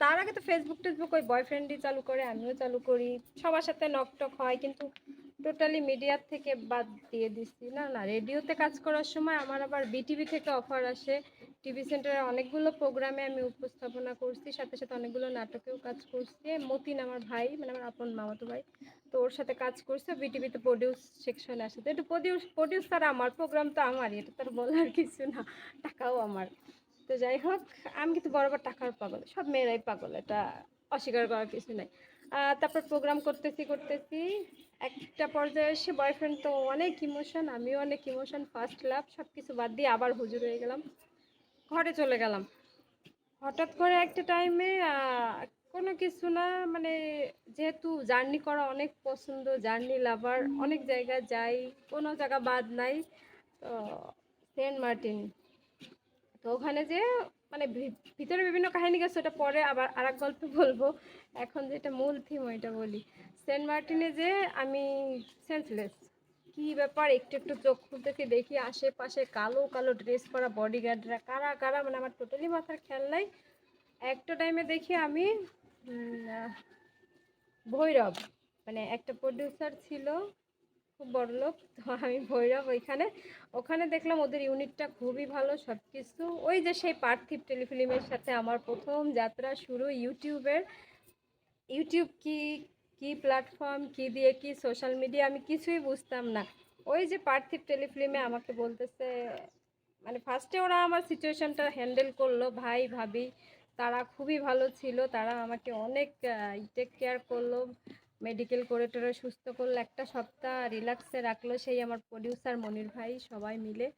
তার আগে তো ফেসবুক টেসবুক ওই বয়ফ্রেন্ডই চালু করে, আমিও চালু করি। সবার সাথে নকটক হয়, কিন্তু টোটালি মিডিয়ার থেকে বাদ দিয়ে দিচ্ছি। না না, রেডিওতে কাজ করার সময় আমার আবার বিটিভি থেকে অফার আসে। টিভি সেন্টারে অনেকগুলো প্রোগ্রামে আমি উপস্থাপনা করছি, সাথে সাথে অনেকগুলো নাটকেও কাজ করছি। মতিন আমার ভাই মানে আমার আপন মামাতো ভাই, তো ওর সাথে কাজ করছে। বিটিভিতে প্রডিউস সেকশনে আসে। তো একটু প্রডিউস প্রডিউসার আমার প্রোগ্রাম তো আমারই, এটা তার বলার কিছু না। টাকাও আমার। তো যাই হোক, আমি কিন্তু বরাবর টাকার পাগল, সব মেয়েরাই পাগল, এটা অস্বীকার করার কিছু নাই। তারপর প্রোগ্রাম করতেছি করতেছি, একটা পর্যায়ে এসে বয়ফ্রেন্ড তো অনেক ইমোশন আমিও অনেক ইমোশন ফার্স্ট লাভ সব কিছু বাদ দিয়ে আবার হুজুর হয়ে গেলাম, ঘরে চলে গেলাম। হঠাৎ করে একটা টাইমে কোনো কিছু না মানে যেহেতু জার্নি করা অনেক পছন্দ জার্নি লাভার অনেক জায়গায় যাই, কোনো জায়গা বাদ নাই, তো সেন্ট মার্টিন তো ওখানে যে মানে ভিতরে বিভিন্ন কাহিনী গেছে, ওটা পরে আবার আর এক গল্প বলব। এখন যেটা মূল থিম ওইটা বলি। সেন্ট মার্টিনে যে আমি সেন্সলেস কি ব্যাপার? একটু একটু চোখ খুলতেছি, দেখি আশেপাশে কালো কালো ড্রেস পরা বডিগার্ডরা কারা কারা? মানে আমার টোটালি মাথার খেয়াল নাই। একটা টাইমে দেখি আমি ভৈরব মানে একটা প্রডিউসার ছিল। খুব বড় লোক, তো আমি ভৈরব ওইখানে। ওখানে দেখলাম ওদের ইউনিটটা খুবই ভালো সব কিছু ওই যে সেই পার্থিব টেলিফিল্মের সাথে আমার প্রথম যাত্রা শুরু ইউটিউবের। ইউটিউব কি কি প্ল্যাটফর্ম, কি দিয়ে কি সোশ্যাল মিডিয়া আমি কিছুই বুঝতাম না। ওই যে পার্থিব টেলিফিল্মে আমাকে বলতেছে মানে ফার্স্টে ওরা আমার সিচুয়েশনটা হ্যান্ডেল করল, ভাই, ভাবি, তারা খুবই ভালো ছিল, তারা আমাকে অনেক টেক কেয়ার করল। মেডিকেল করে টোরে সুস্থ করল একটা সপ্তাহ রিল্যাক্সে রাখল সেই আমার প্রডিউসার মনির ভাই, সবাই মিলে।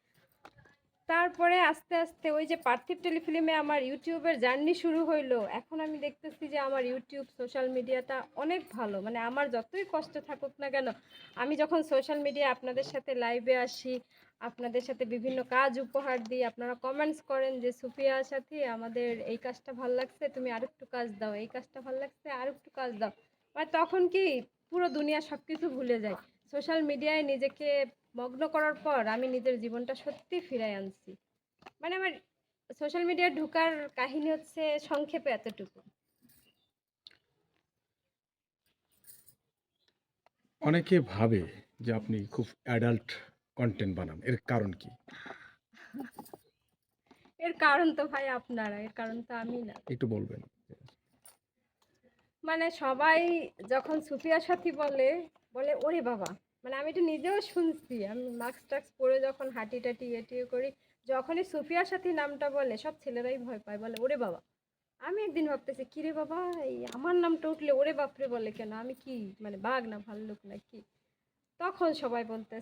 তারপরে আস্তে আস্তে ওই যে পার্থিব টেলিফিল্মে আমার ইউটিউবের জার্নি শুরু হইল। এখন আমি দেখতেছি যে আমার ইউটিউব, সোশ্যাল মিডিয়াটা অনেক ভালো। মানে আমার যতই কষ্ট থাকুক না কেন, আমি যখন সোশ্যাল মিডিয়া আপনাদের সাথে লাইভে আসি, আপনাদের সাথে বিভিন্ন কাজ উপহার দিই, আপনারা কমেন্টস করেন যে সুফিয়ার সাথে, আমাদের এই কাজটা ভালো লাগছে, তুমি আরেকটু কাজ দাও, এই কাজটা ভালো লাগছে, আরেকটু কাজ দাও। মানে তখন কি পুরো দুনিয়া সব কিছু ভুলে যায়? সোশ্যাল মিডিয়ায় নিজেকে মগ্ন করার পর আমি নিজের জীবনটা সত্যি ফিরাই আনছি। মানে আমার সোশ্যাল মিডিয়ায় ঢুকার কাহিনী হচ্ছে সংক্ষেপে এতটুকু। অনেকে ভাবে যে আপনি খুব অ্যাডাল্ট কন্টেন্ট বানান। এর কারণ কি? এর কারণ তো ভাই আপনারা এর কারণ তো আমি না। একটু বলবেন। মানে সবাই যখন সুফিয়া সাথী বলে বলে, ওরে বাবা! মানে আমি তো নিজেও শুনছি। আমি মাস্ক টাক্স পরে যখন হাঁটি টাটি এটিয়ে করি, যখনই সুফিয়া সাথী নামটা বলে, সব ছেলেরাই ভয় পায়, বলে, ওরে বাবা! আমি একদিন ভাবতেছি কিরে বাবা, এই আমার নামটা উঠলে ওরে বাপরে! বলে, কেন? আমি কি? মানে বাঘ না ভাল্লুক না কি? তখন সবাই বলতেছে